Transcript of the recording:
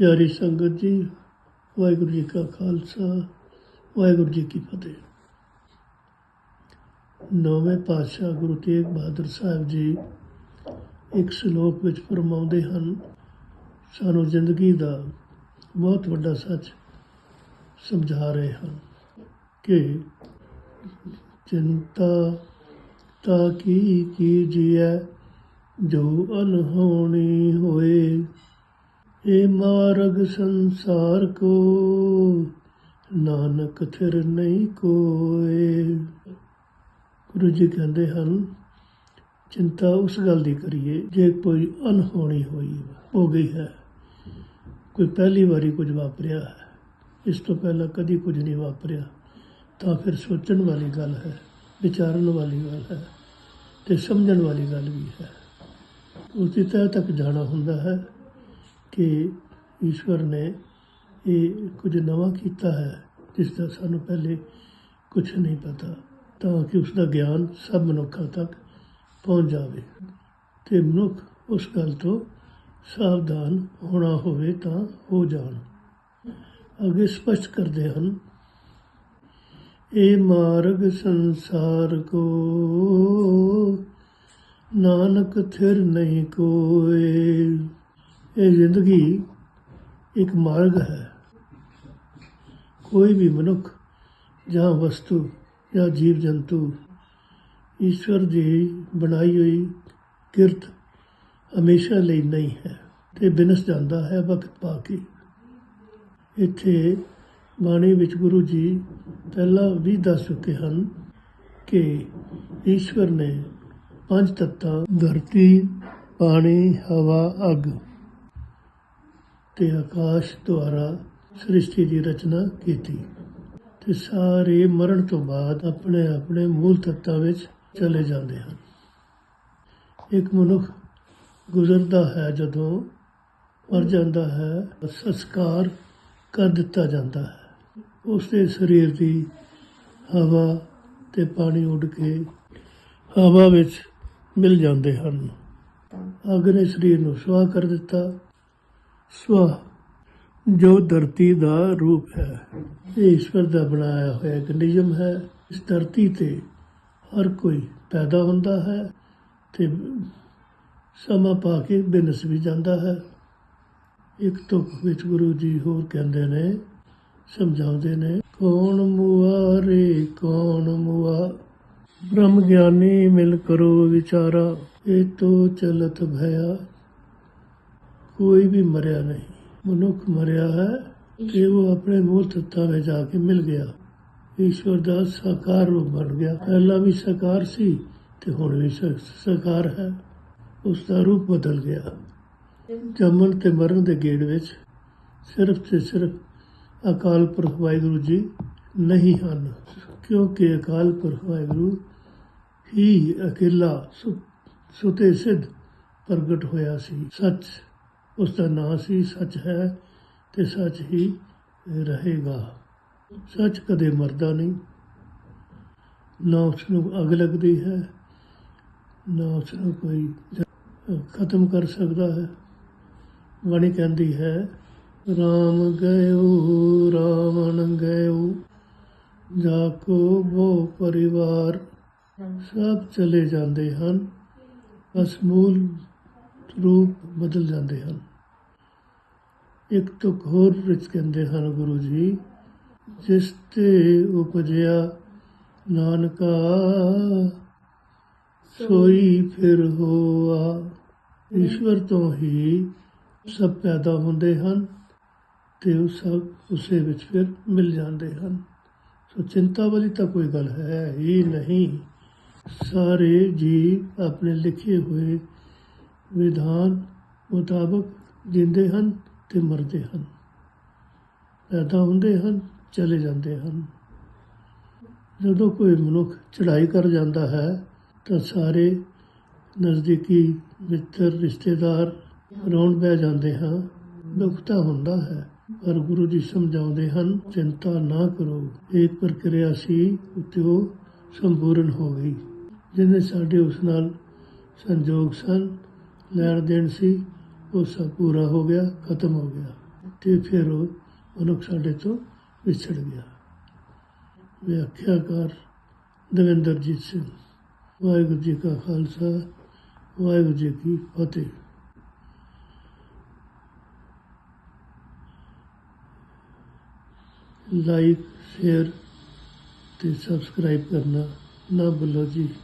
ਪਿਆਰੀ ਸੰਗਤ ਜੀ, ਵਾਹਿਗੁਰੂ ਜੀ ਕਾ ਖਾਲਸਾ, ਵਾਹਿਗੁਰੂ ਜੀ ਕੀ ਫਤਿਹ। ਨੌਵੇਂ ਪਾਤਸ਼ਾਹ ਗੁਰੂ ਤੇਗ ਬਹਾਦਰ ਸਾਹਿਬ ਜੀ ਇੱਕ ਸ਼ਲੋਕ ਵਿੱਚ ਫਰਮਾਉਂਦੇ ਹਨ, ਸਾਨੂੰ ਜ਼ਿੰਦਗੀ ਦਾ ਬਹੁਤ ਵੱਡਾ ਸੱਚ ਸਮਝਾ ਰਹੇ ਹਨ ਕਿ ਚਿੰਤਾ ਤਾਂ ਕੀ ਕੀਜੀਐ ਜੋ ਅਨਹੋਣੀ ਹੋਏ ਇਹ ਮਾਰਗ ਸੰਸਾਰ ਕੋ, ਨਾਨਕ ਥਿਰ ਨਹੀਂ ਕੋਏ। ਗੁਰੂ ਜੀ ਕਹਿੰਦੇ ਹਨ, ਚਿੰਤਾ ਉਸ ਗੱਲ ਦੀ ਕਰੀਏ, ਜੇ ਕੋਈ ਅਨਹੋਣੀ ਹੋਈ, ਹੋ ਗਈ ਹੈ, ਕੋਈ ਪਹਿਲੀ ਵਾਰੀ ਕੁਝ ਵਾਪਰਿਆ ਹੈ, ਇਸ ਤੋਂ ਪਹਿਲਾਂ ਕਦੀ ਕੁਝ ਨਹੀਂ ਵਾਪਰਿਆ, ਤਾਂ ਫਿਰ ਸੋਚਣ ਵਾਲੀ ਗੱਲ ਹੈ, ਵਿਚਾਰਨ ਵਾਲੀ ਗੱਲ ਹੈ, ਤੇ ਸਮਝਣ ਵਾਲੀ ਗੱਲ ਵੀ ਹੈ। ਉਸ ਦੀ ਤਹਿ ਤੱਕ ਜਾਣਾ ਹੁੰਦਾ ਹੈ। ਕਿ ਈਸ਼ਵਰ ਨੇ ਇਹ ਕੁਝ ਨਵਾਂ ਕੀਤਾ ਹੈ, ਜਿਸ ਦਾ ਸਾਨੂੰ ਪਹਿਲੇ ਕੁਝ ਨਹੀਂ ਪਤਾ, ਤਾਂ ਕਿ ਉਸ ਦਾ ਗਿਆਨ ਸਭ ਮਨੁੱਖਾਂ ਤੱਕ ਪਹੁੰਚ ਜਾਵੇ। ਤੇ ਮਨੁੱਖ ਉਸ ਗੱਲ ਤੋਂ ਸਾਵਧਾਨ ਹੋਣਾ ਹੋਵੇ ਤਾਂ ਹੋ ਜਾਣ। ਅੱਗੇ ਸਪਸ਼ਟ ਕਰਦੇ ਹਨ, ਇਹ ਮਾਰਗ ਸੰਸਾਰ ਕੋ, ਨਾਨਕ ਥਿਰ ਨਹੀਂ ਕੋਏ। ਇਹ ਜ਼ਿੰਦਗੀ ਇੱਕ ਮਾਰਗ ਹੈ। ਕੋਈ ਵੀ ਮਨੁੱਖ ਜਾਂ ਵਸਤੂ ਜਾਂ ਜੀਵ ਜੰਤੂ ਈਸ਼ਵਰ ਦੀ ਬਣਾਈ ਹੋਈ ਕਿਰਤ ਹਮੇਸ਼ਾ ਲਈ ਨਹੀਂ ਹੈ ਤੇ ਬਿਨਸ ਜਾਂਦਾ ਹੈ ਵਕਤ ਪਾ ਕੇ। ਇੱਥੇ ਬਾਣੀ ਵਿੱਚ ਗੁਰੂ ਜੀ ਪਹਿਲਾਂ ਵੀ ਦੱਸ ਚੁੱਕੇ ਹਨ ਕਿ ਈਸ਼ਵਰ ਨੇ ਪੰਜ ਤੱਤਾਂ ਧਰਤੀ, ਪਾਣੀ, ਹਵਾ, ਅਗ ਤੇ ਆਕਾਸ਼ ਦੁਆਰਾ ਸ੍ਰਿਸ਼ਟੀ ਦੀ ਰਚਨਾ ਕੀਤੀ ਤੇ ਸਾਰੇ ਮਰਨ ਤੋਂ ਬਾਅਦ ਆਪਣੇ ਆਪਣੇ ਮੂਲ ਤੱਤਾਂ ਵਿੱਚ ਚਲੇ ਜਾਂਦੇ ਹਨ। ਇੱਕ ਮਨੁੱਖ ਗੁਜ਼ਰਦਾ ਹੈ ਜਦੋਂ ਮਰ ਜਾਂਦਾ ਹੈ, ਸੰਸਕਾਰ ਕਰ ਦਿੱਤਾ ਜਾਂਦਾ ਹੈ। ਉਸ ਦੇ ਸਰੀਰ ਦੀ ਹਵਾ ਤੇ ਪਾਣੀ ਉੱਡ ਕੇ ਹਵਾ ਵਿੱਚ ਮਿਲ ਜਾਂਦੇ ਹਨ। ਅੱਗ ਨੇ ਸਰੀਰ ਨੂੰ ਸੁਆਹ ਕਰ ਦਿੱਤਾ ਸਵਾ, ਜੋ ਧਰਤੀ ਦਾ ਰੂਪ ਹੈ, ਇਹ ਈਸ਼ਵਰ ਦਾ ਬਣਾਇਆ ਹੋਇਆ ਇੱਕ ਨਿਯਮ ਹੈ। ਇਸ ਧਰਤੀ ਤੇ ਹਰ ਕੋਈ ਪੈਦਾ ਹੁੰਦਾ ਹੈ ਤੇ ਸਮਾਂ ਪਾ ਕੇ ਬਿਨਸ ਵੀ ਜਾਂਦਾ ਹੈ। ਇੱਕ ਤੁਕ ਵਿੱਚ ਗੁਰੂ ਜੀ ਹੋਰ ਕਹਿੰਦੇ ਨੇ, ਸਮਝਾਉਂਦੇ ਨੇ, ਕੌਣ ਮੁਆਰੇ, ਕੌਣ ਮੁਆ? ਬ੍ਰਹਮ ਗਿਆਨੀ ਮਿਲ ਕਰੋ ਵਿਚਾਰਾ, ਇਹ ਤੋ ਚਲਤ ਭਇਆ। ਕੋਈ ਵੀ ਮਰਿਆ ਨਹੀਂ। ਮਨੁੱਖ ਮਰਿਆ ਹੈ ਕਿ ਉਹ ਆਪਣੇ ਮੂਲ ਤੱਤਾਂ ਵਿੱਚ ਜਾ ਕੇ ਮਿਲ ਗਿਆ। ਈਸ਼ਵਰ ਦਾ ਸਾਕਾਰ ਰੂਪ ਬਣ ਗਿਆ। ਪਹਿਲਾਂ ਵੀ ਸਾਕਾਰ ਸੀ ਤੇ ਹੁਣ ਵੀ ਸਾ- ਸਾਕਾਰ ਹੈ। ਉਸ ਦਾ ਰੂਪ ਬਦਲ ਗਿਆ। ਜੰਮਣ ਤੇ ਮਰਨ ਦੇ ਗੇੜ ਵਿੱਚ ਸਿਰਫ ਤੇ ਸਿਰਫ ਅਕਾਲ ਪੁਰਖ ਵਾਹਿਗੁਰੂ ਜੀ ਨਹੀਂ ਹਨ, ਕਿਉਂਕਿ ਅਕਾਲ ਪੁਰਖ ਵਾਹਿਗੁਰੂ ਹੀ ਅਕੇਲਾ ਸੁਤੇ ਸਿੱਧ ਪ੍ਰਗਟ ਹੋਇਆ ਸੀ। ਸੱਚ ਉਸ ਦਾ ਨਾਂ ਸੀ ਸੱਚ ਹੈ ਤੇ ਸੱਚ ਹੀ ਰਹੇਗਾ। ਸੱਚ ਕਦੇ ਮਰਦਾ ਨਹੀਂ। ਨਾ ਉਸ ਨੂੰ ਅੱਗ ਲੱਗਦੀ ਹੈ, ਨਾ ਉਸ ਨੂੰ ਕੋਈ ਖਤਮ ਕਰ ਸਕਦਾ ਹੈ। ਬਾਣੀ ਕਹਿੰਦੀ ਹੈ RAM ਗਇਓ, ਰਾਵਣ ਗਇਓ ਜਾ ਕੋ ਬੋ ਪਰਿਵਾਰ, ਸਭ ਚਲੇ ਜਾਂਦੇ ਹਨ ਬਸ ਮੂਲ ਰੂਪ ਬਦਲ ਜਾਂਦੇ ਹਨ। ਇੱਕ ਤੁਕ ਹੋਰ ਵਿੱਚ ਕਹਿੰਦੇ ਹਨ ਗੁਰੂ ਜੀ, ਜਿਸ ਤੇ ਉਪਜਿਆ ਨਾਨਕਾ, ਸੋਈ ਫਿਰ ਹੋਆ। ਈਸ਼ਵਰ ਤੋਂ ਹੀ ਸਭ ਪੈਦਾ ਹੁੰਦੇ ਹਨ ਤੇ ਉਹ ਸਭ ਉਸੇ ਵਿੱਚ ਫਿਰ ਮਿਲ ਜਾਂਦੇ ਹਨ। ਸੋ ਚਿੰਤਾ ਵਾਲੀ ਤਾਂ ਕੋਈ ਗੱਲ ਹੈ ਹੀ ਨਹੀਂ। ਸਾਰੇ ਜੀ ਆਪਣੇ ਲਿਖੇ ਹੋਏ ਵਿਧਾਨ ਮੁਤਾਬਕ ਜਿੰਦੇ ਹਨ। ਤੇ ਮਰਦੇ ਹਨ। ਪੈਦਾ ਹੁੰਦੇ ਹਨ, ਚਲੇ ਜਾਂਦੇ ਹਨ। ਜਦੋਂ ਕੋਈ ਮਨੁੱਖ ਚੜ੍ਹਾਈ ਕਰ ਜਾਂਦਾ ਹੈ, ਤਾਂ ਸਾਰੇ ਨਜ਼ਦੀਕੀ ਮਿੱਤਰ, ਰਿਸ਼ਤੇਦਾਰ ਰੌਣ ਬਹਿ ਜਾਂਦੇ ਹਾਂ ਦੁੱਖ ਤਾਂ ਹੁੰਦਾ ਹੈ, ਪਰ ਗੁਰੂ ਜੀ ਸਮਝਾਉਂਦੇ ਹਨ, ਚਿੰਤਾ ਨਾ ਕਰੋ। ਇੱਕ ਪ੍ਰਕਿਰਿਆ ਸੀ ਤੇ ਉਹ ਸੰਪੂਰਨ ਹੋ ਗਈ। ਜਿਹਨੇ ਸਾਡੇ ਉਸ ਨਾਲ ਸੰਜੋਗ ਸਨ, ਲੈਣ ਦੇਣ ਸੀ ਉਹ ਸਭ ਪੂਰਾ ਹੋ ਗਿਆ, ਖਤਮ ਹੋ ਗਿਆ। ਤੇ ਫਿਰ ਉਹ ਮਨੁੱਖ ਸਾਡੇ ਤੋਂ ਵਿਛੜ ਗਿਆ। ਵਿਆਖਿਆਕਾਰ ਦਵਿੰਦਰਜੀਤ ਸਿੰਘ, ਵਾਹਿਗੁਰੂ ਜੀ ਕਾ ਖਾਲਸਾ, ਵਾਹਿਗੁਰੂ ਜੀ ਕੀ ਫਤਿਹ। ਲਾਈਕ, ਸ਼ੇਅਰ ਤੇ ਸਬਸਕ੍ਰਾਈਬ ਕਰਨਾ ਨਾ ਭੁੱਲੋ ਜੀ।